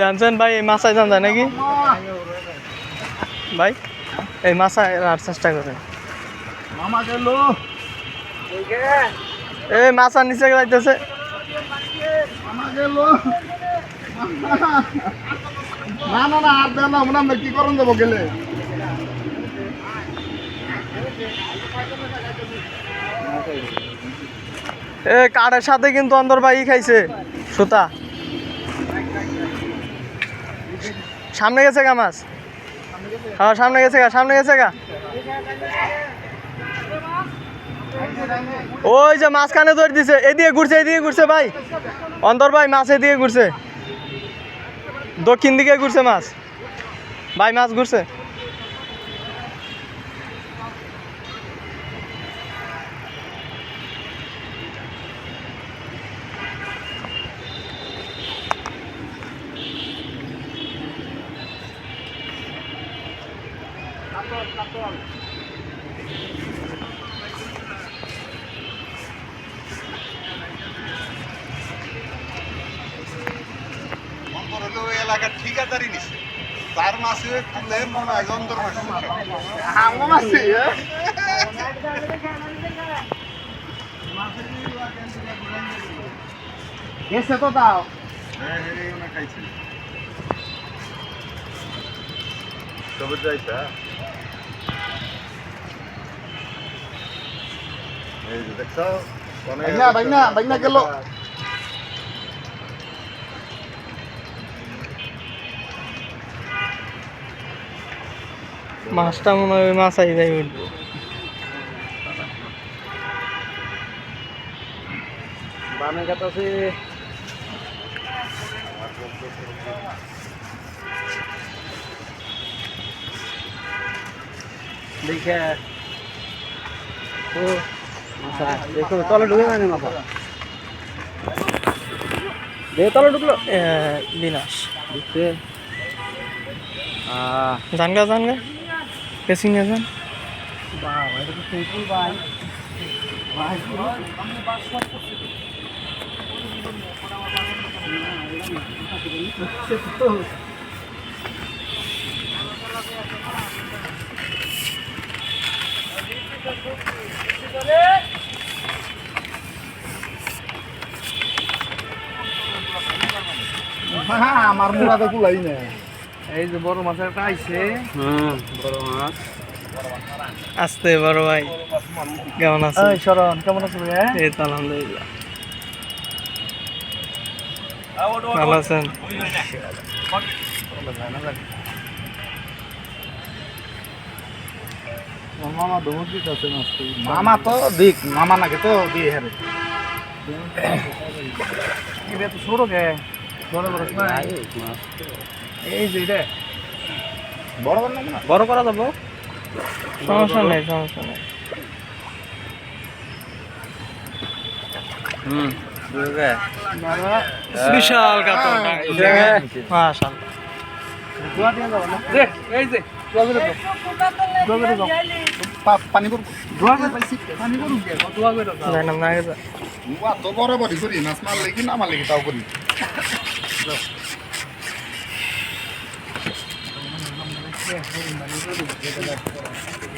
জানছেন ভাই এই মাছায় যান যায় নাকি ভাই এই মাছায় আর চেষ্টা করেন। এই মাছার নিচে যাইতেছে। না না না আর দেন না আমরা কি করুন দেবো গেলে। এ কাঠের সাথে কিন্তু অন্দর ভাই খাইছে সুতা। সামনে গেছে গা মাছ। হ্যাঁ সামনে গেছে গা, সামনে গেছে গা। ওই যে মাঝখানে ধরে দিছে, এদিকে ঘুরছে এদিকে ঘুরছে ভাই। অন্তর ভাই, মাছ এদিকে ঘুরছে। দক্ষিণ দিকে ঘুরছে মাছ। ভাই, মাছ ঘুরছে। এলাকার ঠিকাদারি নিছে তার মাসে তুলে মনে হয় এমন আছে গেছে তো তাও তবে যাইতা এই যে দেখছ বাইনা বাইনা বাইনা গেল মাছটা মনে হয় মাছ আই যাই উঠবো বামে আছে দেখে ও তলে ঢুকে মাথা তলে ঢুকলো বিনাশ ঢুকছে জানগা জানগা পেসিং যান এটা তো সিম্পল ভাই ভাই আমার মুরাদে কুলাই না। এই যে বড় মাছের একটা আইছে। হুম বড় মাছ। আসতে বড় ভাই। কেমন আছে? এই শরণ কেমন আছো রে এই তো আলহামদুলিল্লাহ। ভালো আছেন? মামা ধমক তো দিক মামা নাকি তো দিয়ে এটা তো ছোট কে বড় বড় এই যে রে বড় বড় না? বড় করা যাব? সমস্যা নেই সমস্যা নেই। হুম বিশাল কাতল মাশাআল্লাহ। এই যে করে করে পানি করে পানি করুন